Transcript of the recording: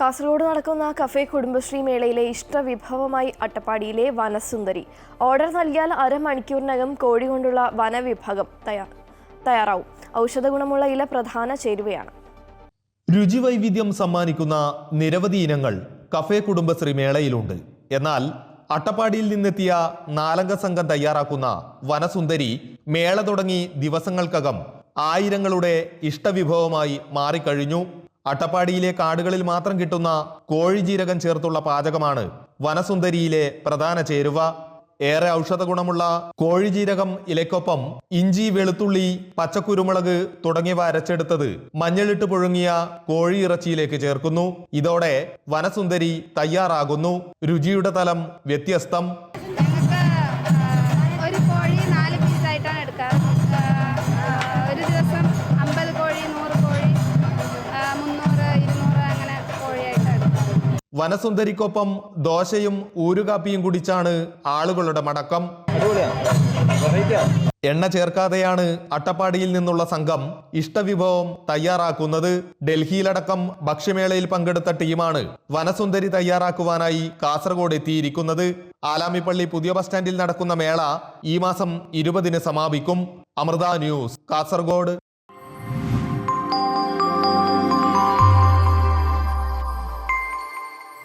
കാസർഗോഡ് നടക്കുന്ന കഫേ കുടുംബശ്രീ മേളയിലെ ഇഷ്ടവിഭവമായി അട്ടപ്പാടിയിലെ വനസുന്ദരി. ഓർഡർ നൽകിയാൽ അരമണിക്കൂറിനകം കോഴി കൊണ്ടുള്ള വനവിഭാഗം തയ്യാർ തയ്യാറാവും. ഔഷധ ഗുണമുള്ള ഇല പ്രധാന ചേരുവയാണ്. രുചിവൈവിധ്യം സമ്മാനിക്കുന്ന നിരവധി ഇനങ്ങൾ കഫേ കുടുംബശ്രീ മേളയിലുണ്ട്. എന്നാൽ അട്ടപ്പാടിയിൽ നിന്നെത്തിയ നാലംഗ സംഘം തയ്യാറാക്കുന്ന വനസുന്ദരി മേള തുടങ്ങി ദിവസങ്ങൾക്കകം ആയിരങ്ങളുടെ ഇഷ്ടവിഭവമായി മാറിക്കഴിഞ്ഞു. അട്ടപ്പാടിയിലെ കാടുകളിൽ മാത്രം കിട്ടുന്ന കോഴിജീരകം ചേർത്തുള്ള പാചകമാണ് വനസുന്ദരിയിലെ പ്രധാന ചേരുവ. ഏറെ ഔഷധ ഗുണമുള്ള കോഴിജീരകം ഇലയ്ക്കൊപ്പം ഇഞ്ചി വെളുത്തുള്ളി പച്ചക്കുരുമുളക് തുടങ്ങിയവ അരച്ചെടുത്തത് മഞ്ഞളിട്ട് പുഴുങ്ങിയ കോഴി ഇറച്ചിയിലേക്ക് ചേർക്കുന്നു. ഇതോടെ വനസുന്ദരി തയ്യാറാകുന്നു. രുചിയുടെ തലം വ്യത്യസ്തം. വനസുന്ദരിക്കൊപ്പം ദോശയും ഊരുകാപ്പിയും കുടിച്ചാണ് ആളുകളുടെ മടക്കം. എണ്ണ ചേർക്കാതെയാണ് അട്ടപ്പാടിയിൽ നിന്നുള്ള സംഘം ഇഷ്ടവിഭവം തയ്യാറാക്കുന്നത്. ഡൽഹിയിലടക്കം ഭക്ഷ്യമേളയിൽ പങ്കെടുത്ത ടീമാണ് വനസുന്ദരി തയ്യാറാക്കുവാനായി കാസർഗോഡ് എത്തിയിരിക്കുന്നത്. ആലാമിപ്പള്ളി പുതിയ ബസ് സ്റ്റാൻഡിൽ നടക്കുന്ന മേള ഈ മാസം ഇരുപതിന് സമാപിക്കും. അമൃത ന്യൂസ് കാസർഗോഡ്.